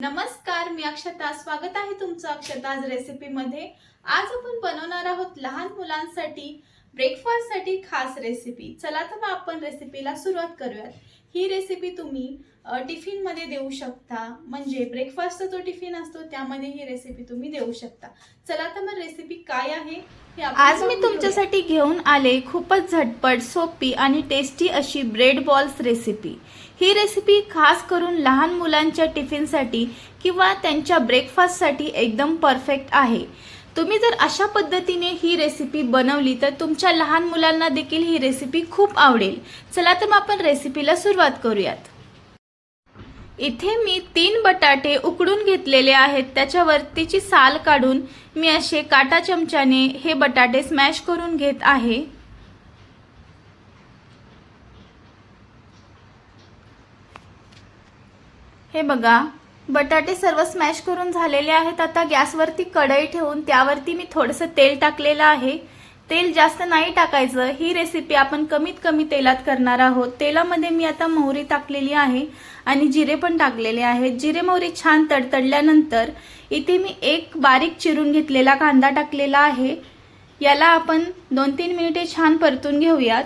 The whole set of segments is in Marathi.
नमस्कार मी अक्षता. स्वागत आहे तुमचं अक्षताज रेसिपीमध्ये आज आपण बनवणार आहोत लहान मुलांसाठी ब्रेकफास्टसाठी खास रेसिपी चला तर मग आपण रेसिपीला सुरुवात करूयात. ही रेसिपी तुम्ही टिफिनमध्ये देऊ शकता. म्हणजे ब्रेकफास्टचा जो टिफिन असतो त्यामध्ये ही रेसिपी तुम्ही देऊ शकता. चला तर मग रेसिपी काय आहे हे आज मी. तुमच्यासाठी घेऊन आले खूपच झटपट सोपी आणि टेस्टी अशी ब्रेड बॉल्स रेसिपी ही रेसिपी खास करून लहान मुलांच्या टिफिनसाठी किंवा त्यांच्या ब्रेकफास्टसाठी एकदम परफेक्ट आहे. तुम्ही जर अशा पद्धतीने ही रेसिपी बनवली तर तुमच्या लहान मुलांना देखील ही रेसिपी खूप आवडेल. चला तर मग आपण रेसिपीला सुरुवात करूयात. इथे मी तीन बटाटे उकडून घेतलेले आहेत. त्याच्यावरतीची साल काढून मी असे काटा चमच्याने हे बटाटे स्मॅश करून घेत आहे. हे बघा. बटाटे सर्व स्मॅश करून झालेले आहेत. आता गॅसवरती कढई ठेवून त्यावरती मी थोडंसं तेल टाकलेलं आहे. तेल जास्त नाही टाकायचं. ही रेसिपी आपण कमीत कमी तेलात करणार आहोत. तेलामध्ये मी आता मोहरी टाकलेली आहे आणि जिरे पण टाकलेले आहेत. जिरे मोहरी छान तडतडल्यानंतर इथे मी एक बारीक चिरून घेतलेला कांदा टाकलेला आहे. याला आपण दोन तीन मिनिटे छान परतून घेऊयात.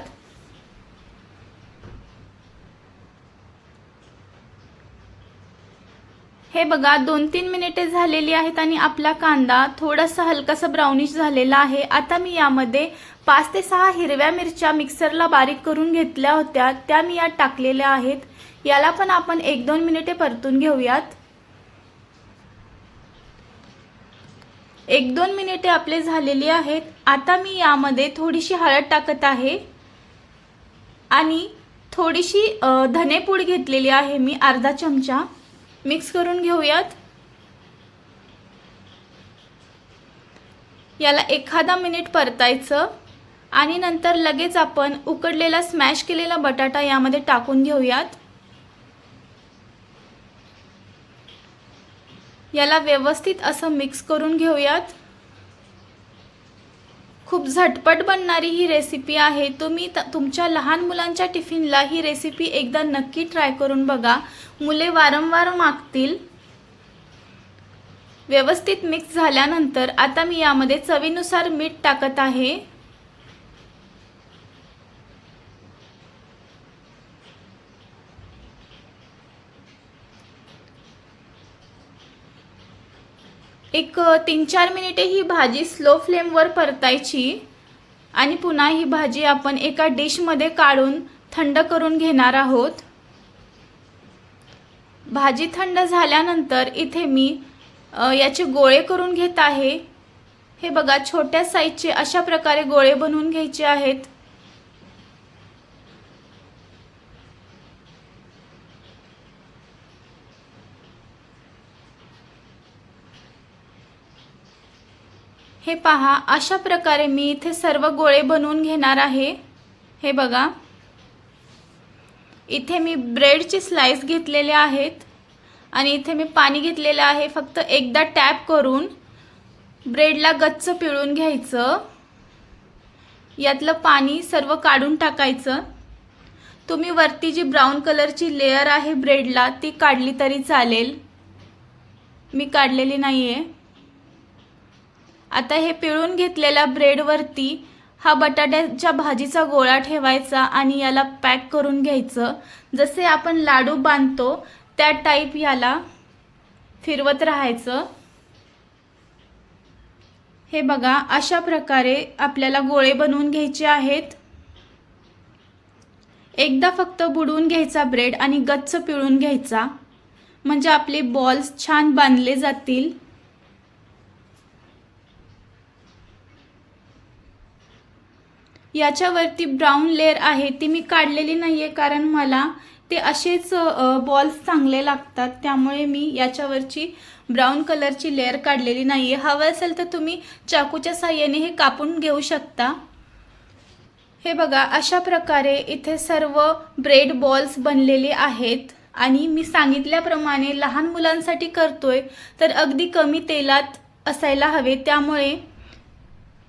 हे बघा दोन तीन मिनिटे झालेली आहेत आणि आपला कांदा थोडासा हलकासा ब्राउनिश झालेला आहे. आता मी यामध्ये पाच ते सहा हिरव्या मिरच्या मिक्सरला बारीक करून घेतल्या होत्या. त्या मी यात टाकलेल्या आहेत. याला पण आपण एक दोन मिनिटे परतून घेऊयात. एक दोन मिनिटे आपले झालेली आहेत. आता मी यामध्ये थोडीशी हळद टाकत आहे. आणि थोडीशी धनेपूड घेतलेली आहे मी अर्धा चमचा. मिक्स करून घेऊयात. याला एखादा मिनिट परतायचं आणि नंतर लगेच आपण उकडलेला स्मॅश केलेला बटाटा यामध्ये टाकून घेऊयात. याला व्यवस्थित असं मिक्स करून घेऊयात. खूप झटपट बनणारी ही रेसिपी आहे. तुम्ही त- तुमच्या लहान मुलांच्या टिफिनला ही रेसिपी एकदा नक्की ट्राय करून बघा. मुले वारंवार मागतील. व्यवस्थित मिक्स झाल्यानंतर आता मी यामध्ये चवीनुसार मीठ टाकत आहे. एक तीन चार मिनिटे ही भाजी स्लो फ्लेमवर परतायची आणि पुन्हा ही भाजी आपण एका डिशमध्ये काढून थंड करून घेणार आहोत. भाजी थंड झाल्यानंतर इथे मी याचे गोळे करून घेत आहे. हे बघा छोट्या साईजचे अशा प्रकारे गोळे बनवून घ्यायचे आहेत. हे पहा अशा प्रकारे मी इथे सर्व गोळे बनवून घेणार आहे. हे बघा इथे मी ब्रेडचे स्लाइस घेतलेले आहेत आणि इथे मी पाणी घेतलेलं आहे. फक्त एकदा टॅप करून ब्रेडला गच्च पिळून घ्यायचं. यातलं पाणी सर्व काढून टाकायचं. तुम्ही वरती जी ब्राऊन कलरची लेअर आहे ब्रेडला ती काढली तरी चालेल. मी काढलेली नाही आहे आता हे पिळून घेतलेल्या ब्रेडवरती हा बटाट्याच्या भाजीचा गोळा ठेवायचा आणि याला पॅक करून घ्यायचं. जसे आपण लाडू बांधतो त्या टाईप याला फिरवत राहायचं. हे बघा अशा प्रकारे आपल्याला गोळे बनवून घ्यायचे आहेत. एकदा फक्त बुडवून घ्यायचा ब्रेड आणि गच्च पिळून घ्यायचा. म्हणजे आपले बॉल्स छान बांधले जातील. याच्यावरती ब्राऊन लेअर आहे ती मी काढलेली नाही आहे कारण मला ते असेच बॉल्स चांगले लागतात. त्यामुळे मी याच्यावरची ब्राऊन कलरची लेअर काढलेली नाही आहे हवं असेल तर तुम्ही चाकूच्या साह्याने हे कापून घेऊ शकता. हे बघा अशा प्रकारे इथे सर्व ब्रेड बॉल्स बनलेले आहेत. आणि मी सांगितल्याप्रमाणे लहान मुलांसाठी करतोय तर अगदी कमी तेलात असायला हवे. त्यामुळे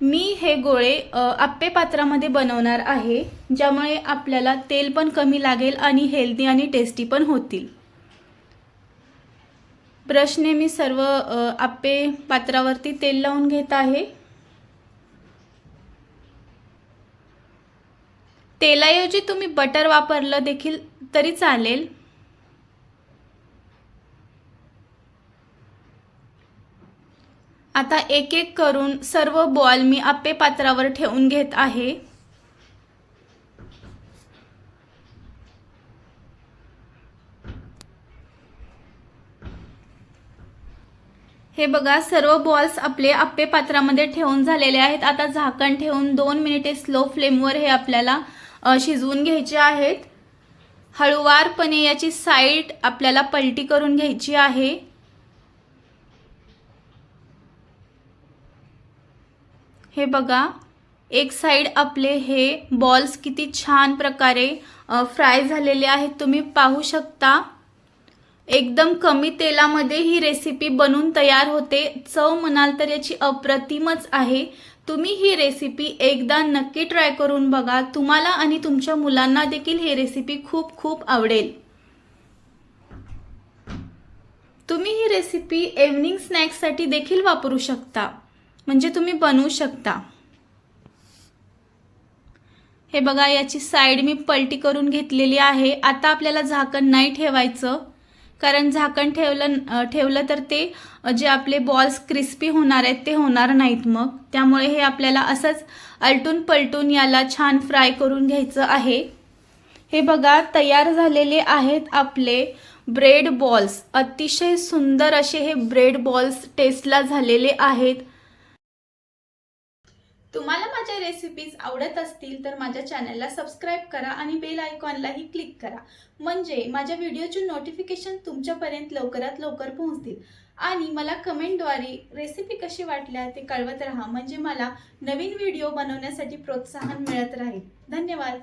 मी हे गोळे आप्पे पात्रामध्ये बनवणार आहे ज्यामुळे आपल्याला तेल पण कमी लागेल आणि हेल्दी आणि टेस्टी पण होतील. ब्रशने मी सर्व आप्पे पात्रावरती तेल लावून घेत आहे. तेलाऐवजी तुम्ही बटर वापरलं देखील तरी चालेल. आता एक एक करून सर्व बॉल मी आप्पे पात्रावर ठेवून घेत आहे. हे बघा सर्व बॉल्स आपले आप्पे पात्रामध्ये ठेवून झालेले आहेत. आता झाकण ठेवून दोन मिनिटे स्लो फ्लेमवर हे आपल्याला शिजवून घ्यायचे आहेत. हळुवारपणे याची साईड आपल्याला पलटी करून घ्यायची आहे. हे बघा. एक साईड आपले हे बॉल्स किती छान प्रकारे फ्राय झालेले आहेत. तुम्ही पाहू शकता. एकदम कमी तेलामध्ये ही रेसिपी बनून तयार होते. चव म्हणाल तर याची अप्रतिमच आहे. तुम्ही ही रेसिपी एकदा नक्की ट्राय करून बघा. तुम्हाला आणि तुमच्या मुलांना देखील ही रेसिपी खूप खूप आवडेल. तुम्ही ही रेसिपी इव्हनिंग स्नॅक्ससाठी देखील वापरू शकता. म्हणजे तुम्ही बनवू शकता. हे बघा याची साईड मी पलटी करून घेतलेली आहे. आता आपल्याला झाकण नाही ठेवायचं. कारण झाकण ठेवलं ठेवलं तर ते जे आपले बॉल्स क्रिस्पी होणार आहेत ते होणार नाहीत मग. त्यामुळे हे आपल्याला असंच अलटून पलटून याला छान फ्राय करून घ्यायचं आहे. हे बघा तयार झालेले आहेत आपले ब्रेड बॉल्स अतिशय सुंदर असे हे ब्रेड बॉल्स टेस्टला झालेले आहेत. तुम्हाला माझ्या रेसिपीज आवडत असतील तर माझ्या चॅनलला सबस्क्राईब करा आणि बेल आयकॉनलाही क्लिक करा. म्हणजे माझ्या व्हिडिओचे नोटिफिकेशन तुमच्यापर्यंत लवकरात लवकर पोहोचतील. आणि मला कमेंटद्वारे रेसिपी कशी वाटल्या ते कळवत राहा. म्हणजे मला नवीन व्हिडिओ बनवण्यासाठी प्रोत्साहन मिळत राहील. धन्यवाद.